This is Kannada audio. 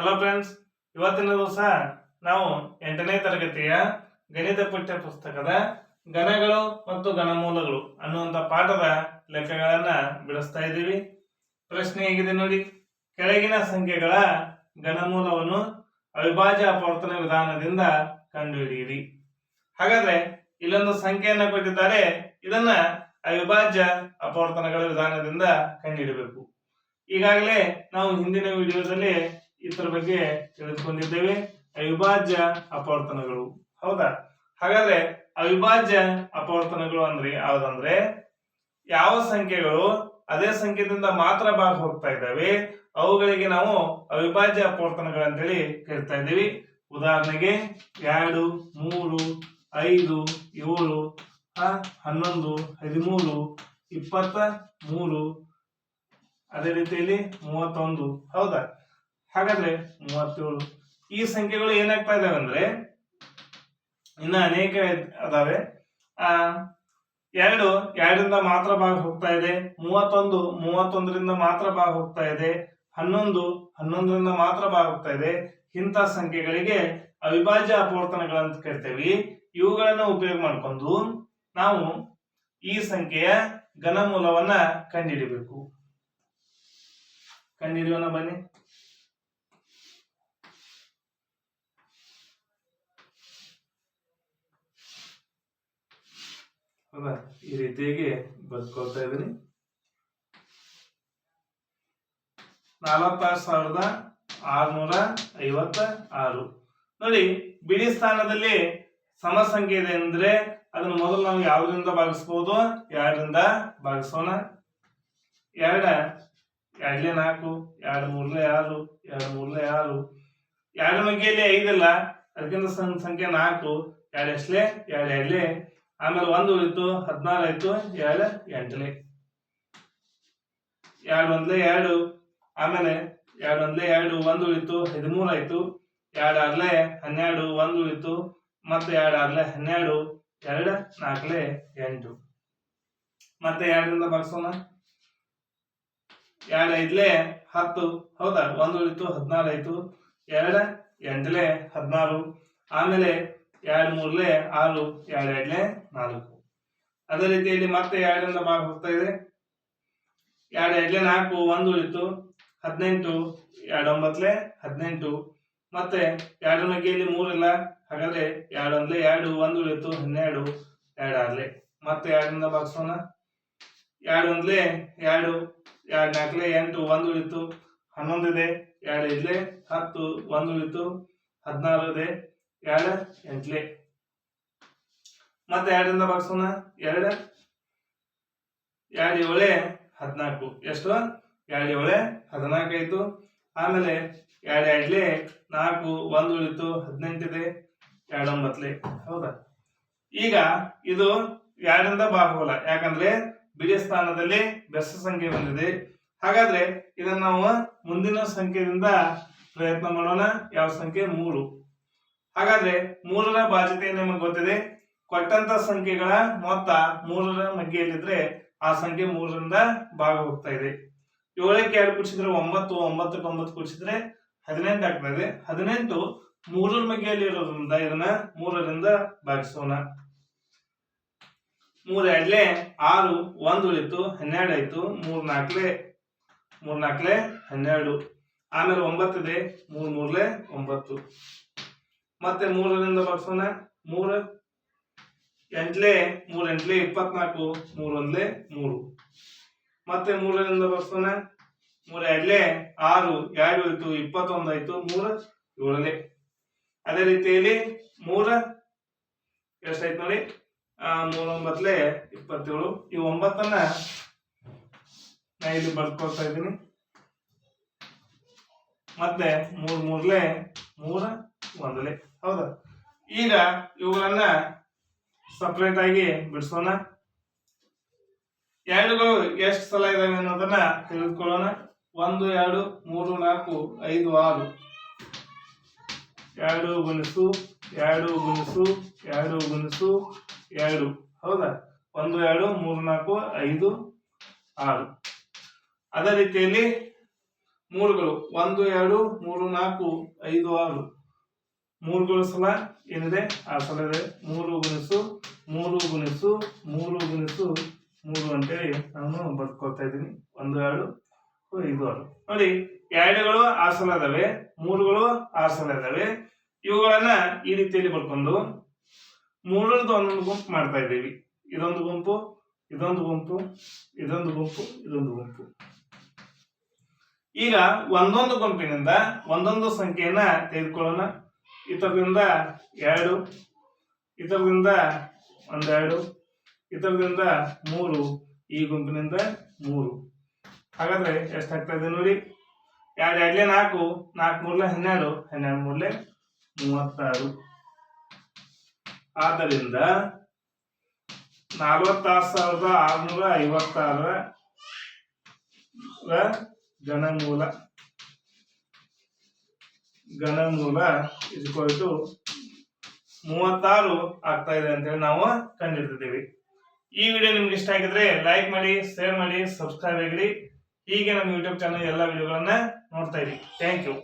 ಹಲೋ ಫ್ರೆಂಡ್ಸ್ ಇವತ್ತಿನ ದಿವಸ ನಾವು ಎಂಟನೇ ತರಗತಿಯ ಗಣಿತ ಪಠ್ಯ ಪುಸ್ತಕದ ಗಣಗಳು ಮತ್ತು ಗಣಮೂಲಗಳು ಅನ್ನುವಂಥ ಪಾಠದ ಲೆಕ್ಕಗಳನ್ನು ಬಿಡಿಸ್ತಾ ಇದ್ದೀವಿ. ಪ್ರಶ್ನೆ ಹೇಗಿದೆ ನೋಡಿ. ಕೆಳಗಿನ ಸಂಖ್ಯೆಗಳ ಗಣಮೂಲವನ್ನು ಅವಿಭಾಜ್ಯ ಅಪವರ್ತನ ವಿಧಾನದಿಂದ ಕಂಡುಹಿಡಿಯಿರಿ. ಹಾಗಾದ್ರೆ ಇಲ್ಲೊಂದು ಸಂಖ್ಯೆಯನ್ನು ಕೊಟ್ಟಿದ್ದಾರೆ. ಇದನ್ನ ಅವಿಭಾಜ್ಯ ಅಪವರ್ತನಗಳ ವಿಧಾನದಿಂದ ಕಂಡುಹಿಡಬೇಕು. ಈಗಾಗಲೇ ನಾವು ಹಿಂದಿನ ವಿಡಿಯೋದಲ್ಲಿ ಇದ್ರ ಬಗ್ಗೆ ತಿಳಿದುಕೊಂಡಿದ್ದೇವೆ. ಅವಿಭಾಜ್ಯ ಅಪವರ್ತನಗಳು. ಹೌದಾ? ಹಾಗಾದ್ರೆ ಅವಿಭಾಜ್ಯ ಅಪವರ್ತನಗಳು ಅಂದ್ರೆ ಯಾವ್ದಂದ್ರೆ? ಯಾವ ಸಂಖ್ಯೆಗಳು? ಅದೇ ಸಂಖ್ಯೆದಿಂದ ಮಾತ್ರ ಭಾಗ ಹೋಗ್ತಾ ಇದ್ದಾವೆ. ಅವುಗಳಿಗೆ ನಾವು ಅವಿಭಾಜ್ಯ ಅಪವರ್ತನಗಳಂತೇಳಿ ಕರಿತಾ ಇದ್ದೀವಿ. ಉದಾಹರಣೆಗೆ ಎರಡು, ಮೂರು, ಐದು, ಏಳು ಹನ್ನೊಂದು, ಹದಿಮೂರು, ಇಪ್ಪತ್ತ ಮೂರು. ಅದೇ ರೀತಿಯಲ್ಲಿ ಮೂವತ್ತೊಂದು. ಹೌದಾ? ಹಾಗಾದ್ರೆ ಮೂವತ್ತೇಳು. ಈ ಸಂಖ್ಯೆಗಳು ಏನಾಗ್ತಾ ಇದಾವೆ ಅಂದ್ರೆ ಇನ್ನ ಅನೇಕ ಅದಾವೆ ಆ, ಎರಡು, ಎರಡರಿಂದ ಮಾತ್ರ ಭಾಗ ಹೋಗ್ತಾ ಇದೆ. ಮೂವತ್ತೊಂದು, ಮೂವತ್ತೊಂದರಿಂದ ಮಾತ್ರ ಭಾಗ ಹೋಗ್ತಾ ಇದೆ. ಹನ್ನೊಂದು, ಹನ್ನೊಂದರಿಂದ ಮಾತ್ರ ಭಾಗ ಹೋಗ್ತಾ ಇದೆ. ಇಂಥ ಸಂಖ್ಯೆಗಳಿಗೆ ಅವಿಭಾಜ್ಯ ಅಪವರ್ತನಗಳಂತ ಕರಿತೇವೆ. ಇವುಗಳನ್ನು ಉಪಯೋಗ ಮಾಡ್ಕೊಂಡು ನಾವು ಈ ಸಂಖ್ಯೆಯ ಘನಮೂಲವನ್ನ ಕಂಡುಹಿಡಿಬೇಕು. ಕಂಡುಹಿಡಿಯೋಣ ಬನ್ನಿ. ಹೌದಾ ಈ ರೀತಿಯಾಗಿ ಬರ್ಕೊಳ್ತಾ ಇದ್ದೀನಿ. ನಾಲ್ವತ್ತಾರು ಸಾವಿರದ ಆರ್ನೂರ ಐವತ್ತ ಆರು ನೋಡಿ, ಬಿಡಿ ಸ್ಥಾನದಲ್ಲಿ ಸಮಸಂಖ್ಯೆ ಇದೆ ಅಂದ್ರೆ ಅದನ್ನ ಮೊದಲು ನಾವು ಯಾವ್ದ್ರಿಂದ ಭಾಗಿಸ್ಬೋದು? ಎರಡರಿಂದ ಭಾಗಿಸೋಣ. ಎರಡ, ಎರಡ್ಲೆ ನಾಲ್ಕು, ಎರಡು ಮೂರ್ಲೆ ಆರು, ಎರಡು ಮೂರ್ಲೆ ಆರು. ಎರಡು ಮಗ್ಗಿಯಲ್ಲಿ ಐದಲ್ಲ, ಅದಕ್ಕಿಂತ ಸಂಖ್ಯೆ ನಾಲ್ಕು, ಎರಡು ಎಷ್ಟೇ ಎರಡು ಎರಡ್ಲೆ. ಆಮೇಲೆ ಒಂದು ಉಳಿತು ಹದಿನಾರು ಆಯ್ತು ಎರಡು ಎಂಟ್ಲೆ ಎರಡು ಒಂದ್ಲೆ ಎರಡು, ಆಮೇಲೆ ಎರಡು ಒಂದ್ಲೆ ಎರಡು, ಒಂದು ಉಳಿತು ಹದಿಮೂರು ಆಯ್ತು. ಎರಡು ಆರ್ಲೆ ಹನ್ನೆರಡು, ಒಂದು ಉಳಿತು ಮತ್ತೆ ಎರಡು ಆರ್ಲೆ ಹನ್ನೆರಡು, ಎರಡು ನಾಲ್ಕಲೆ ಎಂಟು. ಮತ್ತೆ ಎರಡರಿಂದ ಭಾಗಿಸೋಣ. ಎರಡು ಐದ್ಲೆ ಹತ್ತು, ಹೌದಾ? ಒಂದು ಉಳಿತು ಹದಿನಾರು ಆಯ್ತು. ಎರಡು ಎಂಟ್ಲೆ ಹದಿನಾರು. ಆಮೇಲೆ ಎರಡು ಮೂರ್ಲೆ ಆರು, ಎರಡು ಎರಡ್ಲೆ ನಾಲ್ಕು. ಅದೇ ರೀತಿಯಲ್ಲಿ ಮತ್ತೆ ಎರಡರಿಂದ ಭಾಗ ಹೋಗ್ತಾ ಇದೆ. ಎರಡು ಎರಡ್ಲೆ ನಾಲ್ಕು, ಒಂದು ಉಳಿತು ಹದಿನೆಂಟು, ಎರಡು ಒಂಬತ್ಲೆ ಹದಿನೆಂಟು. ಮತ್ತೆ ಎರಡು ಮಗ್ಗಿಯಲ್ಲಿ ಮೂರಿಲ್ಲ, ಹಾಗಾದ್ರೆ ಎರಡು ಒಂದ್ಲೆ ಎರಡು, ಒಂದು ಉಳಿತು ಹನ್ನೆರಡು, ಎರಡು ಆರ್ಲೆ. ಮತ್ತೆ ಎರಡರಿಂದ ಭಾಗಿಸೋಣ. ಎರಡು ಒಂದ್ಲೆ ಎರಡು ಎರಡು ನಾಲ್ಕಲೆ ಎಂಟು, ಒಂದು ಉಳಿತು ಹನ್ನೊಂದು ಇದೆ ಎರಡು ಐದ್ಲೆ ಹತ್ತು, ಒಂದು ಉಳಿತು ಹದಿನಾರು ಇದೆ ಎರಡು, ಎಂಟ್ಲಿ. ಮತ್ತೆ ಎರಡರಿಂದ ಭಾಗಿಸೋಣ ಎರಡು. ಎರಡು ಏಳೆ, ಹದಿನಾಲ್ಕು. ಎಷ್ಟು? ಎರಡು ಏಳೆ, ಹದಿನಾಲ್ಕು ಆಯ್ತು. ಆಮೇಲೆ ಎರಡು ಎರಡ್ಲೆ ನಾಲ್ಕು, ಒಂದು ಉಳಿತು ಹದಿನೆಂಟಿದೆ ಎರಡು ಒಂಬತ್ತಲೆ ಹೌದಾ? ಈಗ ಇದು ಎರಡರಿಂದ ಭಾಗವಲ್ಲ ಯಾಕಂದ್ರೆ ಬಿಡಿ ಸ್ಥಾನದಲ್ಲಿ ಬೆಸ ಸಂಖ್ಯೆ ಬಂದಿದೆ. ಹಾಗಾದ್ರೆ ಇದನ್ನ ನಾವು ಮುಂದಿನ ಸಂಖ್ಯೆಯಿಂದ ಪ್ರಯತ್ನ ಮಾಡೋಣ. ಯಾವ ಸಂಖ್ಯೆ? ಮೂರು. ಹಾಗಾದ್ರೆ ಮೂರರ ಬಾಧ್ಯತೆ ನಿಮಗೆ ಗೊತ್ತಿದೆ. ಕೊಟ್ಟಂತ ಸಂಖ್ಯೆಗಳ ಮೊತ್ತ ಮೂರರ ಮಗ್ಗೆಯಲ್ಲಿದ್ರೆ ಆ ಸಂಖ್ಯೆ ಮೂರರಿಂದ ಭಾಗ ಹೋಗ್ತಾ ಇದೆ. ಏಳಕ್ಕೆ ಎರಡು ಕುಡಿಸಿದ್ರೆ ಒಂಬತ್ತು, ಒಂಬತ್ತಕ್ಕೆ ಒಂಬತ್ತು ಕುಡಿಸಿದ್ರೆ ಹದಿನೆಂಟು ಆಗ್ತಾ ಇದೆ. ಹದಿನೆಂಟು ಮೂರರ ಮಗ್ಗೆಯಲ್ಲಿ ಇರೋದ್ರಿಂದ ಇದನ್ನ ಮೂರರಿಂದ ಭಾಗಿಸೋಣ. ಮೂರ್ ಎರಡ್ಲೆ ಆರು, ಒಂದು ಉಳಿತು, ಹನ್ನೆರಡು ಆಯ್ತು, ಮೂರ್ ನಾಲ್ಕಲೆ ಮೂರ್ ನಾಲ್ಕಲೆ ಹನ್ನೆರಡು. ಆಮೇಲೆ ಒಂಬತ್ತಿದೆ, ಮೂರ್ ಮೂರ್ಲೆ ಒಂಬತ್ತು. ಮತ್ತೆ ಮೂರರಿಂದ ಬರ್ಸೋಣ ಮೂರು ಎಂಟ್ಲೆ ಮೂರ್ ಎಂಟ್ಲೆ ಇಪ್ಪತ್ನಾಲ್ಕು ಮೂರೊಂದ್ಲೆ ಮೂರು. ಮತ್ತೆ ಮೂರರಿಂದ ಬರ್ಸೋಣ ಮೂರ ಎರಡ್ಲೆ ಆರು ಎರಡು ಇತ್ತು ಇಪ್ಪತ್ತೊಂದಾಯ್ತು ಮೂರ ಏಳಲೆ ಅದೇ ರೀತಿಯಲ್ಲಿ ಮೂರ ಎಷ್ಟಾಯ್ತು ನೋಡಿ? ಆ, ಮೂರ್ ಒಂಬತ್ಲೆ ಇಪ್ಪತ್ತೇಳು. ಈ ಒಂಬತ್ತನ್ನ ನಾ ಇಲ್ಲಿ ಬರ್ಕೊಳ್ತಾ ಇದ್ದೀನಿ. ಮತ್ತೆ ಮೂರ್ ಮೂರ್ಲೆ ಮೂರ ಒಂದಲೆ. ಹೌದಾ. ಈಗ ಇವುಗಳನ್ನ ಸಪ್ರೇಟ್ ಆಗಿ ಬಿಡಿಸೋಣ. ಎರಡುಗಳು ಎಷ್ಟು ಸಲ ಇದಾವೆ ಅನ್ನೋದನ್ನ ತಿಳಿದುಕೊಳ್ಳೋಣ. ಒಂದು, ಎರಡು, ಮೂರು, ನಾಲ್ಕು, ಐದು, ಆರು. ಎರಡು ಗುಣಿಸು ಎರಡು ಗುಣಿಸು ಎರಡು ಗುಣಿಸು, ಎರಡು. ಹೌದಾ? ಒಂದು, ಎರಡು, ಮೂರು, ನಾಲ್ಕು, ಐದು, ಆರು. ಅದೇ ರೀತಿಯಲ್ಲಿ ಮೂರುಗಳು. ಒಂದು, ಎರಡು, ಮೂರು, ನಾಲ್ಕು, ಐದು, ಆರು. ಮೂರುಗಳು ಗುಣಿಸಲ ಏನಿದೆ? ಆ ಸಲ ಇದೆ. ಮೂರು ಗುಣಿಸು ಮೂರು ಗುಣಿಸು ಮೂರು ಗುಣಿಸು, ಮೂರು ಅಂತೇಳಿ ನಾನು ಬರ್ಕೊಳ್ತಾ ಇದ್ದೀನಿ. ಒಂದು ಎರಡು ಐದು ಆರು. ನೋಡಿ, ಎರಡುಗಳು ಆ ಸಲ ಇದಾವೆ, ಮೂರುಗಳು ಆ ಸಲ ಇದಾವೆ. ಇವುಗಳನ್ನ ಈ ರೀತಿಯಲ್ಲಿ ಬರ್ಕೊಂಡು ಮೂರರದ್ದು ಒಂದೊಂದು ಗುಂಪು ಮಾಡ್ತಾ ಇದ್ದೀವಿ. ಇದೊಂದು ಗುಂಪು ಇದೊಂದು ಗುಂಪು ಇದೊಂದು ಗುಂಪು ಇದೊಂದು ಗುಂಪು. ಈಗ ಒಂದೊಂದು ಗುಂಪಿನಿಂದ ಒಂದೊಂದು ಸಂಖ್ಯೆಯನ್ನ ತೆಗೆದುಕೊಳ್ಳೋಣ. ಇತರದಿಂದ ಎರಡು, ಇತರದಿಂದ ಒಂದೆರಡು, ಇತರದಿಂದ ಮೂರು, ಈ ಗುಂಪಿನಿಂದ ಮೂರು. ಹಾಗಾದ್ರೆ ಎಷ್ಟಾಗ್ತಾ ಇದೆ ನೋಡಿ? ಎರಡು ಎರಡ್ಲೆ ನಾಲ್ಕು ನಾಲ್ಕು ಮೂರ್ಲೆ ಹನ್ನೆರಡು ಹನ್ನೆರಡು ಮೂರಲೆ ಮೂವತ್ತಾರು. ಆದ್ದರಿಂದ ನಲವತ್ತಾರು ಸಾವಿರದ ಆರುನೂರ ಐವತ್ತಾರರ ಘನಮೂಲ. ಘನಮೂಲ ಇಸ್ಕೊಲ್ ಟು ಮೂವತ್ತಾರು ಆಗ್ತಾ ಇದೆ ಅಂತೇಳಿ ನಾವು ಕಂಡಿಡ್ತಿದ್ದೀವಿ. ಈ ವಿಡಿಯೋ ನಿಮ್ಗೆ ಇಷ್ಟ ಆಗಿದ್ರೆ ಲೈಕ್ ಮಾಡಿ ಶೇರ್ ಮಾಡಿ ಸಬ್ಸ್ಕ್ರೈಬ್ ಆಗಲಿ ಹೀಗೆ ನಮ್ಮ ಯೂಟ್ಯೂಬ್ ಚಾನಲ್ ಎಲ್ಲ ವಿಡಿಯೋಗಳನ್ನ ನೋಡ್ತಾ ಇರಿ. Thank you